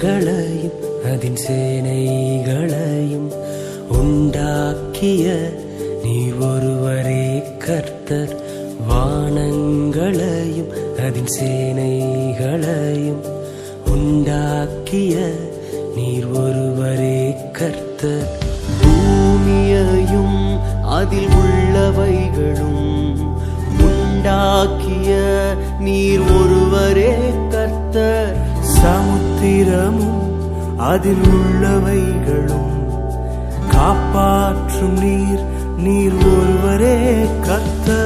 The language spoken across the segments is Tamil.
வானங்களையும் அதன் சேனைகளையும் உண்டாக்கிய நீ ஒருவரே கர்த்தர். வானங்களையும் அதன் சேனைகளையும் உண்டாக்கிய நீர் ஒருவரே கர்த்தர். பூமியையும் அதில் உள்ளவைகளும் உண்டாக்கிய நீர் ஒருவரே கர்த்தர். சமுத்திர சமுத்திரமும் அதில் உள்ளவைகளும். காப்பாற்றும் நீர் நீர் ஒருவரே கத்த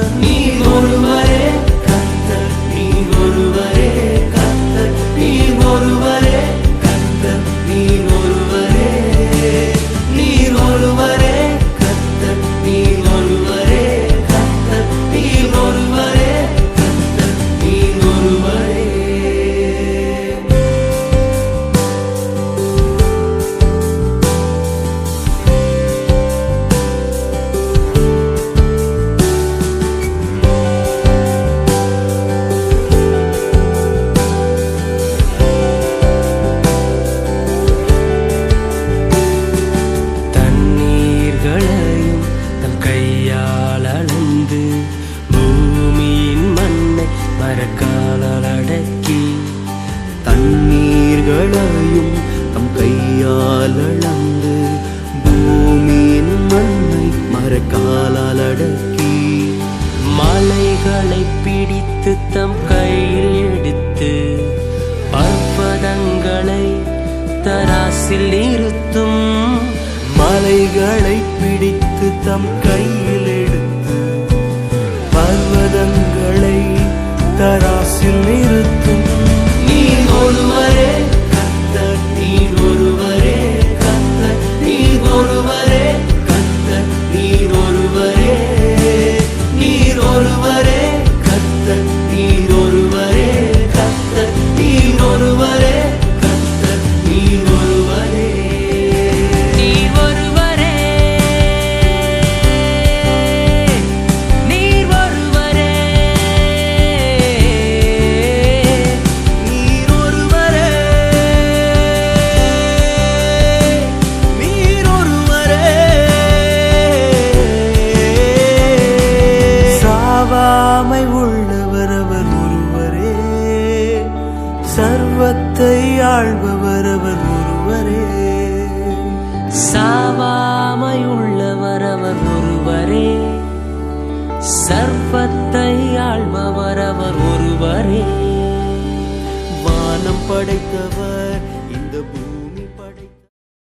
மரக்காலால் அடக்கி தண்ணீர்களையும் தம் கையால் அளந்து பூமியின் மண்ணை மரக்காலால் அடக்கி மலைகளை பிடித்து தம் கையில் எடுத்து பர்வதங்களை தராசில் நிறுத்தும் மலைகளை பிடித்து தம் கையில் எடுத்து பர்வதங்களை தராசில் நிறுத்தும் உலகத்தை ஆழ்பவர் அவர் ஒருவரே. சாவாமையுள்ளவர் அவர் ஒருவரே. சர்வத்தை ஆழ்பவர் அவர் ஒருவரே. வானம் படைத்தவர் இந்த பூ